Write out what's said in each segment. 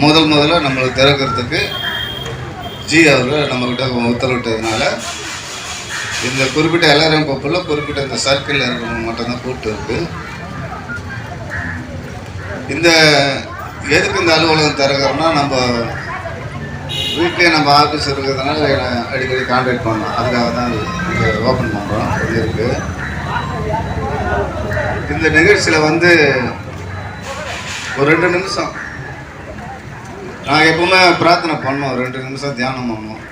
முதல் முதல்ல நம்மளுக்கு திறக்கிறதுக்கு ஜி அவர்கள் நம்மக்கிட்ட உத்தரவிட்டதுனால இந்த குறிப்பிட்ட எல்ஆர்எம் கோப்பில் குறிப்பிட்ட இந்த சர்க்கிளில் இருக்கிறவங்க மட்டும்தான் கூப்பிட்டு இருக்கு. இந்த எதுக்கு இந்த அலுவலகம் திறக்கிறோன்னா நம்ம வீட்லேயே நம்ம ஆஃபீஸ் இருக்கிறதுனால அடிக்கடி கான்டாக்ட் பண்ணோம் அதுக்காக தான் இங்கே ஓப்பன் பண்ணுறோம் இது இருக்குது இந்த நிகழ்ச்சியில் வந்து ஒரு ரெண்டு நிமிஷம் நான் எப்பவுமே பிரார்த்தனை பண்ணோம் ஒரு ரெண்டு நிமிஷம் தியானம் பண்ணோம்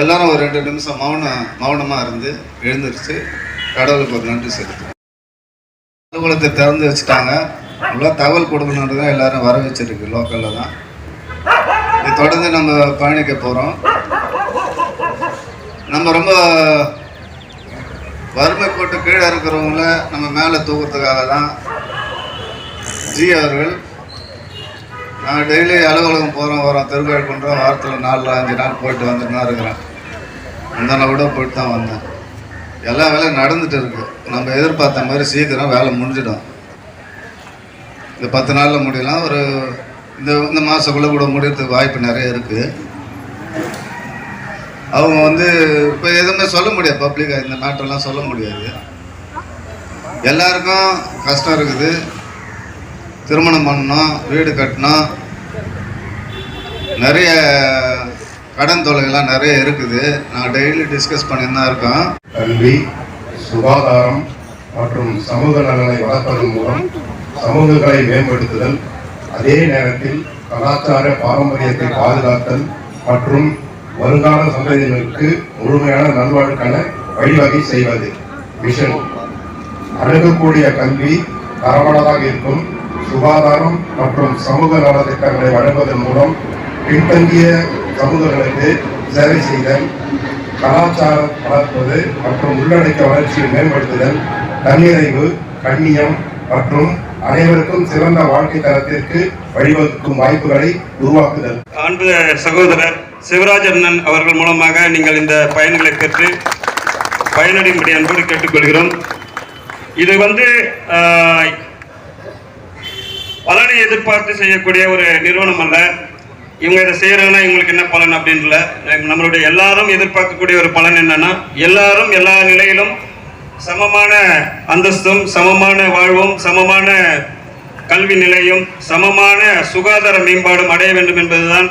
எல்லாரும் ஒரு ரெண்டு நிமிஷம் மௌனம் மௌனமாக இருந்து எழுந்திருச்சு கடவுளுக்கு ஒரு நன்றி செலுத்தோம் அலுவலகத்தை திறந்து வச்சுட்டாங்க. உள்ள தகவல் கொடுக்கணுன்றது தான் எல்லாரும் வர வச்சிருக்கு லோக்கலில் தான். இது தொடர்ந்து நம்ம பயணிக்க போகிறோம் நம்ம ரொம்ப வறுமை கோட்டு கீழே இருக்கிறவங்கள நம்ம மேலே தூக்கிறதுக்காக தான் ஜி அவர்கள் நான் டெய்லி அலுவலகம் போகிறோம் வரோம் திருக்கோயில் பண்ணுறோம் வாரத்தில் நாலு அஞ்சு நாள் போயிட்டு வந்துட்டு தான் இருக்கிறேன் முந்தான கூட போயிட்டு தான் வந்தேன் எல்லா வேலையும் நடந்துட்டு இருக்கு. நம்ம எதிர்பார்த்த மாதிரி சீக்கிரம் வேலை முடிஞ்சிடும். இந்த பத்து நாளில் முடியலாம். ஒரு இந்த இந்த மாதக்குள்ளே கூட முடியறதுக்கு வாய்ப்பு நிறைய இருக்குது அவங்க வந்து இப்போ எதுவுமே சொல்ல முடியாது. பப்ளிக்காக இந்த மேட்டர்லாம் சொல்ல முடியாது. எல்லாருக்கும் கஷ்டம் இருக்குது. திருமணம் பண்ணணும் வீடு கட்டணும் நிறைய கடன் தொல்லைகள்லாம் நிறைய இருக்குது. நான் டெய்லி டிஸ்கஸ் பண்ணிட்டு தான் இருக்கோம். கல்வி சுகாதாரம் மற்றும் சமூக நலனை வளர்ப்பதன் மூலம் சமூகங்களை மேம்படுத்துதல் அதே நேரத்தில் கலாச்சார பாரம்பரியத்தை பாதுகாத்தல் மற்றும் வருங்கால சந்ததியினருக்கு முழுமையான நல்வாழ்வுக்கான வழிவகை செய்வது. மிஷன் அணுகக்கூடிய கல்வி தரமானதாக இருக்கும். சுகாதாரம் மற்றும் சமூக நலத்திட்டங்களை வழங்குவதன் மூலம் பின்தங்கிய சமூகங்களுக்கு சேவை செய்தல் கலாச்சாரம் வளர்ப்பது மற்றும் உள்ளடக்க வளர்ச்சியை மேம்படுத்துதல் தன்னிறைவு கண்ணியம் மற்றும் அனைவருக்கும் சிறந்த வாழ்க்கை தரத்திற்கு வழிவகுக்கும் வாய்ப்புகளை உருவாக்குதல். அன்பு சகோதரர் சிவராஜ் அண்ணன் அவர்கள் மூலமாக நீங்கள் இந்த பயன்களை பெற்று பயனடையும்படி அன்போடு கேட்டுக்கொள்கிறோம். இது வந்து பலனை எதிர்பார்த்து செய்யக்கூடிய ஒரு நிறுவனம் அல்ல. இவங்க இதை செய்கிறாங்கன்னா இவங்களுக்கு என்ன பலன் அப்படின்றல நம்மளுடைய எல்லாரும் எதிர்பார்க்கக்கூடிய ஒரு பலன் என்னன்னா எல்லாரும் எல்லா நிலையிலும் சமமான அந்தஸ்தும் சமமான வாழ்வும் சமமான கல்வி நிலையும் சமமான சுகாதார மேம்பாடும் அடைய வேண்டும் என்பதுதான்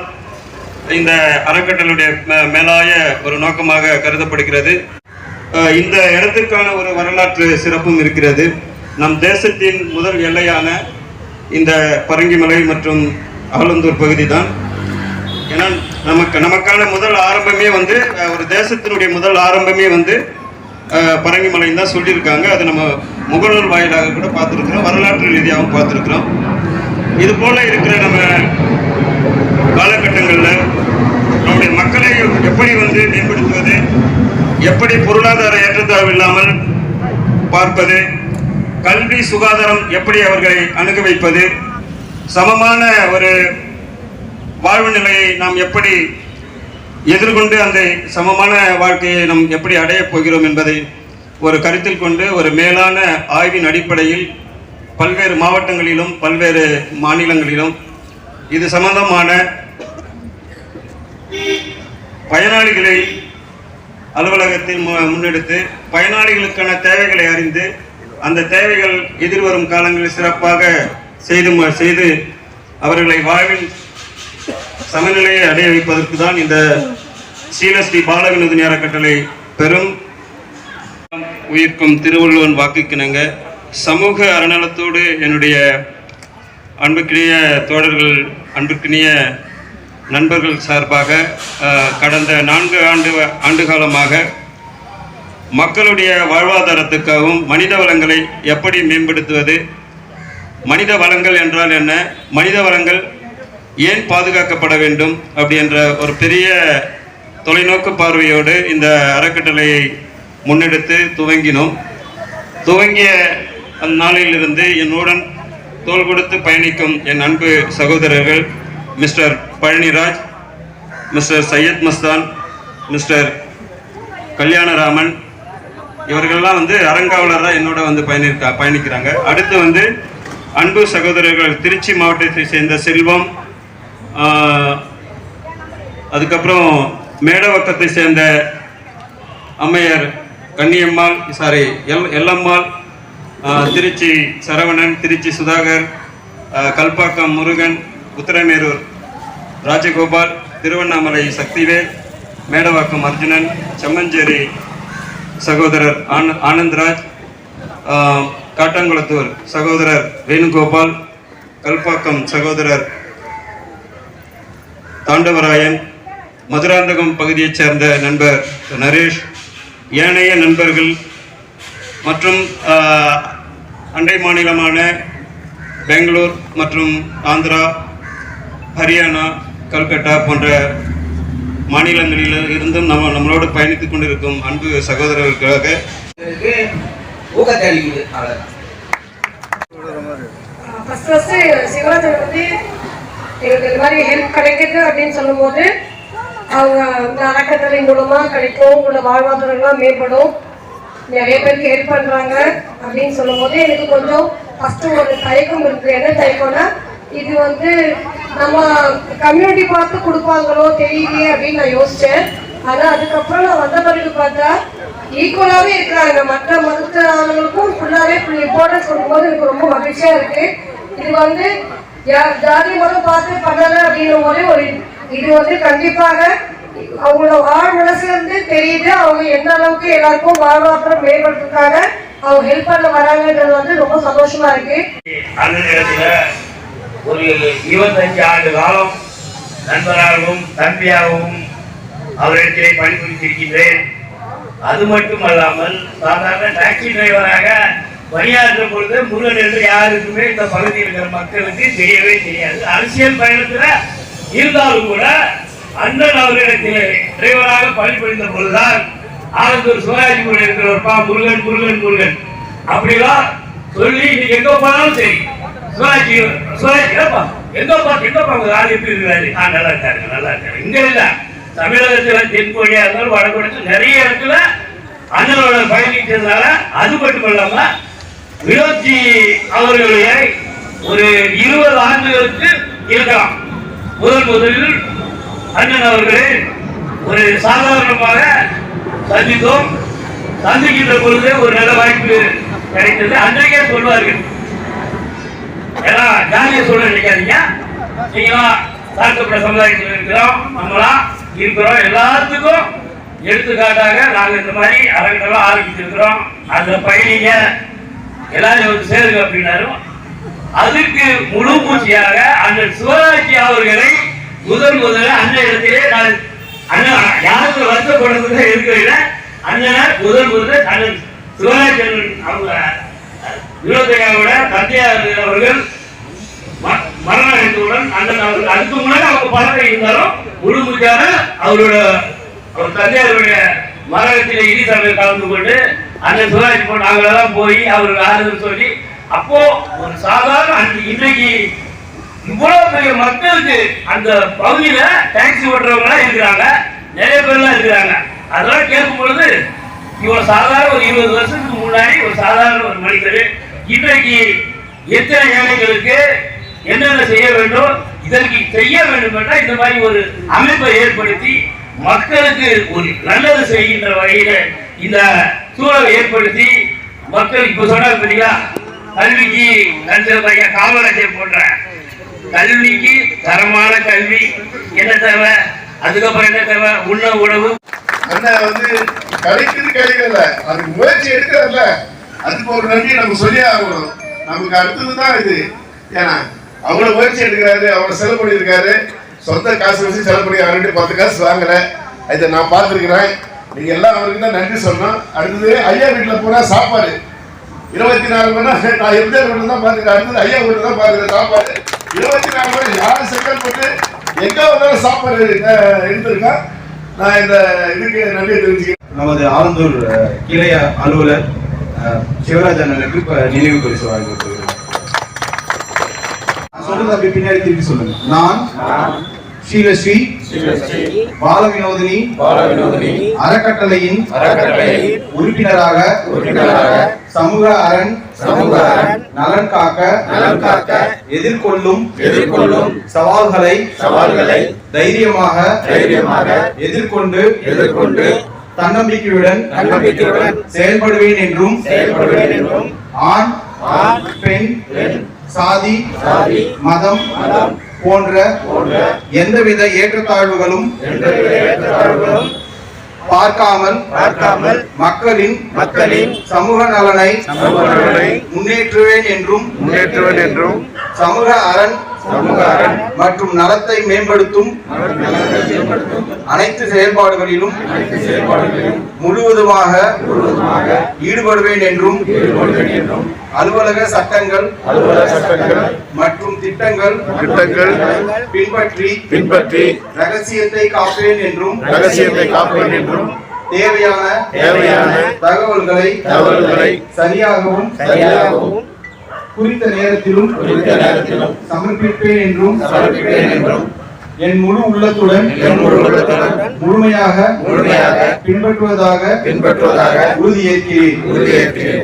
இந்த அறக்கட்டளுடைய மே- மேலாய ஒரு நோக்கமாக கருதப்படுகிறது. இந்த இடத்திற்கான ஒரு வரலாற்று சிறப்பும் இருக்கிறது. நம் தேசத்தின் முதல் எல்லையான இந்த பரங்கிமலை மற்றும் ஆலந்தூர் பகுதி தான் ஏன்னா நமக்கு நமக்கான முதல் ஆரம்பமே வந்து ஒரு தேசத்தினுடைய முதல் ஆரம்பமே வந்து பரங்கிமலைன்னு தான் சொல்லியிருக்காங்க. அதை நம்ம முகநூல் வாயிலாக கூட பார்த்துருக்குறோம். வரலாற்று ரீதியாகவும் பார்த்துருக்குறோம். இது போல் இருக்கிற நம்ம காலகட்டங்களில் நம்முடைய மக்களை எப்படி வந்து மேம்படுத்துவது எப்படி பொருளாதார ஏற்றத்தாழ்வு இல்லாமல் பார்ப்பது கல்வி சுகாதாரம் எப்படி அவர்களை அணுக வைப்பது சமமான ஒரு வாழ்வு நிலையை நாம் எப்படி எதிர்கொண்டு அந்த சமமான வாழ்க்கையை நாம் எப்படி அடையப் போகிறோம் என்பதை ஒரு கருத்தில் கொண்டு ஒரு மேலான ஆய்வின் அடிப்படையில் பல்வேறு மாவட்டங்களிலும் பல்வேறு மாநிலங்களிலும் இது சம்பந்தமான பயனாளிகளை அலுவலகத்தில் மு- முன்னெடுத்து பயனாளிகளுக்கான தேவைகளை அறிந்து அந்த தேவைகள் எதிர்வரும் காலங்களில் சிறப்பாக செய்து செய்து அவர்களை வாழ்வில் சமநிலையை அடைய வைப்பதற்கு தான் இந்த சீலஸ்ரீ பாலவினோதினி அறக்கட்டளை பெரும் உயிர்க்கும் திருவள்ளுவன் வாக்குக்கிணங்க. சமூக அறநலத்தோடு என்னுடைய அன்புக்கினிய தோழர்கள் அன்புக்கினிய நண்பர்கள் சார்பாக கடந்த நான்கு ஆண்டு ஆண்டு காலமாக மக்களுடைய வாழ்வாதாரத்துக்காகவும் மனித வளங்களை எப்படி மேம்படுத்துவது? மனித வளங்கள் என்றால் என்ன? மனித வளங்கள் ஏன் பாதுகாக்கப்பட வேண்டும்? அப்படி என்ற ஒரு பெரிய தொலைநோக்கு பார்வையோடு இந்த அறக்கட்டளையை முன்னெடுத்து துவங்கினோம். துவங்கிய அந்நாளிலிருந்து என்னுடன் தோள் கொடுத்து பயணிக்கும் என் அன்பு சகோதரர்கள் mister Palaniraj mister Syed Mastan mister Kalyanaraman இவர்கள்லாம் வந்து அறங்காவலராக என்னோட வந்து பயணிக்க பயணிக்கிறாங்க. அடுத்து வந்து அன்பு சகோதரர்கள் திருச்சி மாவட்டத்தை சேர்ந்த செல்வம் அதுக்கப்புறம் மேடவக்கத்தை சேர்ந்த அம்மையர் கன்னியம்மாள் சாரி எல் எல்லம்மாள் திருச்சி சரவணன் திருச்சி சுதாகர் கல்பாக்கம் முருகன் உத்தரமேரூர் ராஜகோபால் திருவண்ணாமலை சக்திவேல் மேடவாக்கம் அர்ஜுனன் செம்மஞ்சேரி சகோதரர் ஆனந்த்ராஜ் காட்டாங்குளத்தூர் சகோதரர் வேணுகோபால் கல்பாக்கம் சகோதரர் தாண்டவராயன் மதுராந்தகம் பகுதியைச் சேர்ந்த நண்பர் நரேஷ் ஏனைய நண்பர்கள் மற்றும் அண்டை மாநிலமான பெங்களூர் மற்றும் ஆந்திரா ஹரியானா கல்கட்டா போன்ற மாநிலங்களில் இருந்தும் நம்ம நம்மளோடு பயணித்துக் கொண்டிருக்கும் அன்பு சகோதரர்களுக்காக. ஊக்கத்தை அளிக்குது அவ்வளவுதான். ஃபர்ஸ்ட் ஃபர்ஸ்ட் சிவராஜன் வந்து எங்களுக்கு இந்த மாதிரி ஹெல்ப் கிடைக்குது அப்படின்னு சொல்லும்போது அவங்க இந்த அறக்கட்டளை மூலமா கிடைக்கும் உங்களோட வாழ்வாதாரம்லாம் மேம்படும் நிறைய பேருக்கு ஹெல்ப் பண்றாங்க அப்படின்னு சொல்லும்போது எனக்கு கொஞ்சம் ஃபர்ஸ்ட் ஒரு தயக்கம் இருக்கு. என்ன தயக்கம்னா இது வந்து நம்ம கம்யூனிட்டி பார்த்து கொடுப்பாங்களோ தெரியலையே அப்படின்னு நான் யோசிச்சேன். ஆனா அதுக்கப்புறம் நான் வந்த பிறகு பார்த்தா ஈக்குவலாவே இருக்கிறாங்க. மற்ற மருத்துவ ஆளுங்களுக்கும் ஃபுல்லாவே இம்பார்ட்டன்ஸ் கொடுக்கும்போது எனக்கு ரொம்ப மகிழ்ச்சியா இருக்கு. இது வந்து யா- ஜாதி மதம் பார்த்து பண்ணல அப்படின்னும் போதே ஒரு இது வந்து கண்டிப்பாக அவங்களோட வாழ் மனசுல இருந்து தெரியுது. அவங்க எந்த அளவுக்கு எல்லாருக்கும் வாழ்வாதாரம் மேம்படுறதுக்காக அவங்க ஹெல்ப் பண்ண வராங்கன்றது வந்து ரொம்ப சந்தோஷமா இருக்கு. ஒரு இருபத்தஞ்சு ஆண்டு காலம் நண்பராகவும் தம்பியாகவும் அவரிடத்திலே பணிபுரிந்திருக்கின்றேன். அது மட்டுமல்லாமல் சாதாரண டாக்ஸி டிரைவராக பணியாற்றும் பொழுது முருகன் என்று யாருக்குமே இந்த பகுதியில் இருக்கிற மக்களுக்கு தெரியவே தெரியாது. அரசியல் பயணத்தில் இருந்தாலும் கூட அண்ணன் அவர்களிடத்தில் டிரைவராக பணிபுரிந்த பொழுதுதான் ஆலந்தூர் சிவராஜ் கூட இருக்கிறவர்ப்பா முருகன் முருகன் முருகன். அப்படிலாம் சொல்லி நீ எங்க போனாலும் சரி. சிவராஜ் சிவராஜ் ஏப்பா எங்கப்பா எங்கப்பா உங்க ஆள் எப்படி இருக்கிறாரு? ஆ நல்லா இருக்காரு நல்லா இருக்காரு. இங்க இல்ல. தமிழகத்துல தென்கோடியா இருந்தாலும் வடகோடியா நிறைய இடத்துல அண்ணனோட பயணிச்சதுனால அது மட்டும் இல்லாம வினோத்ஜி அவர்களுடைய ஒரு இருபது ஆண்டுகளுக்கு இருக்கலாம். முதல் முதலில் அண்ணன் அவர்களை ஒரு சாதாரணமாக சந்தித்தோம். சந்திக்கின்ற பொழுது ஒரு நல்ல வாய்ப்பு கிடைத்தது. அன்றைக்கே சொல்வார்கள் ஏன்னா ஜாலியா சூழல் நினைக்காதீங்க. நீங்களாம் தாழ்த்தப்பட்ட சமுதாயத்தில் இருக்கிறோம் நம்மளாம் இருக்கிறோம் எல்லாத்துக்கும் எடுத்துக்காட்டாக நாங்கள் இந்த மாதிரி அரங்கெல்லாம் ஆரம்பிச்சிருக்கிறோம். அந்த பயணிங்க எல்லாரும் வந்து சேருங்க அப்படின்னாரும் அதுக்கு முழு மூச்சியாக அண்ணன் சிவராஜி அவர்களை முதல் முதல்ல அண்ணன் இடத்திலே நான் அண்ணன் யாருக்கு வருத்தப்படுறது இருக்கிற அண்ணனை முதல் முதல்ல அண்ணன் சிவராஜ் அண்ணன் அவங்க வினோதையாவோட தந்தையார் அவர்கள் ம- மரணம் அண்ணன் அவர்கள் அதுக்கு முன்னாடி அவங்க பழக்கம் இருந்தாலும் முழு மூச்சாக அவரோட அவர் தந்தையாருடைய மரணத்தில் இறுதி சபையில் கலந்து கொண்டு அண்ணன் சிவராஜ் போய் நாங்களெல்லாம் போய் அவருக்கு ஆறுதல் சொல்லி அப்போ ஒரு சாதாரண அன்றைக்கு இன்றைக்கு இவ்வளவு பெரிய மக்களுக்கு அந்த பகுதியில டாக்ஸி ஓட்டுறவங்க இருக்கிறாங்க. நிறைய பேர்லாம் இருக்கிறாங்க. அதெல்லாம் கேட்கும் பொழுது இவ்வளவு சாதாரண ஒரு இருபது வருஷத்துக்கு முன்னாடி ஒரு சாதாரண ஒரு மனிதர் இன்றைக்கு எத்தனை ஏழைகளுக்கு என்னென்ன செய்ய வேண்டும் இதற்கு செய்ய வேண்டும் என்றால் இந்த மாதிரி ஒரு அமைப்பை ஏற்படுத்தி மக்களுக்கு ஒரு நல்லது செய்கின்ற வகையில இந்த சூழலை ஏற்படுத்தி மக்கள் இப்ப சொன்னாங்க பார்த்தீங்களா கல்விக்கு நஞ்சல் பையன் காமராஜர் போன்ற கல்விக்கு தரமான கல்வி. என்ன தேவை? அதுக்கப்புறம் என்ன தேவை? உண்ண உணவு. அண்ணன் வந்து கிடைக்குது கிடைக்கல அதுக்கு முயற்சி எடுக்கிறதுல அதுக்கு ஒரு நன்றி நம்ம சொல்லியே ஆகணும். நமக்கு அடுத்ததுதான் இது. ஏன்னா அவ்வளவு முயற்சி எடுக்கிறாரு அவ்வளவு செலவு பண்ணியிருக்காரு. சொந்த காசு வச்சு செலவு பண்ணி அவர்கிட்ட பத்து காசு வாங்கல இதை நான் பார்த்துருக்கிறேன். நீங்க எல்லாம் அவருக்கு தான் நன்றி சொல்லணும். அடுத்தது ஐயா வீட்டில் போனா சாப்பாடு. இருபத்தி நாலு மணி நேரம் நான் எந்த வீட்டில் தான் பார்த்துக்கிறேன். அடுத்தது ஐயா வீட்டில் தான் பார்த்துக்கிறேன் சாப்பாடு. இருபத்தி நாலு மணி நேரம் யாரும் செக்கல் போட்டு எங்க வந்தாலும் சாப்பாடு அஹ், எடுத்திருக்கா நான் இந்த இதுக்கு நன்றி தெரிஞ்சுக்கிறேன் நமது ஆலந்தூர் கிளைய அலுவலர் சிவராஜன் சிவராஜ் அண்ணனுக்கு நினைவு பரிசு வழங்கப்படுகிறது சொல்லுங்க அப்படி பின்னாடி திருப்பி சொல்லுங்க. நான் ஸ்ரீலஸ்ரீ பால வினோதினி அறக்கட்டளையின் உறுப்பினராக சமூக அரண் நலன் காக்க எதிர்கொள்ளும் எதிர்கொள்ளும் சவால்களை சவால்களை தைரியமாக தைரியமாக எதிர்கொண்டு எதிர்கொண்டு தன்னம்பிக்கையுடன் செயல்படுவேன் என்றும் செயல்படுவேன் என்றும் ஆண் பெண் சாதி மதம் போன்ற எந்தவித ஏற்றத்தாழ்வுகளும் பார்க்காமல் பார்க்காமல் மக்களின் மக்களின் சமூக நலனை முன்னேற்றுவேன் என்றும் முன்னேற்றுவேன் என்றும் சமூக அரண் மற்றும் நலத்தை மேம்படுத்தும் அனைத்து செயல்பாடுகளிலும் முழுவதுமாக ஈடுபடுவேன் என்றும் அலுவலக சட்டங்கள் அலுவலக சட்டங்கள் மற்றும் திட்டங்கள் திட்டங்கள் பின்பற்றி பின்பற்றி ரகசியத்தை காப்பேன் என்றும் ரகசியத்தை காப்பேன் என்றும் தேவையான தேவையான தகவல்களை தகவல்களை சரியாகவும் சரியாகவும் குறித்த நேரத்திலும் குறித்த நேரத்திலும் சமர்ப்பிப்பேன் என்றும் சமர்ப்பிப்பேன் என்றும் என் முழு உள்ளத்துடன் என் முழு உள்ளத்துடன் முழுமையாக முழுமையாக பின்பற்றுவதாக பின்பற்றுவதாக உறுதியேற்கிறேன். உறுதியேற்கிறேன்.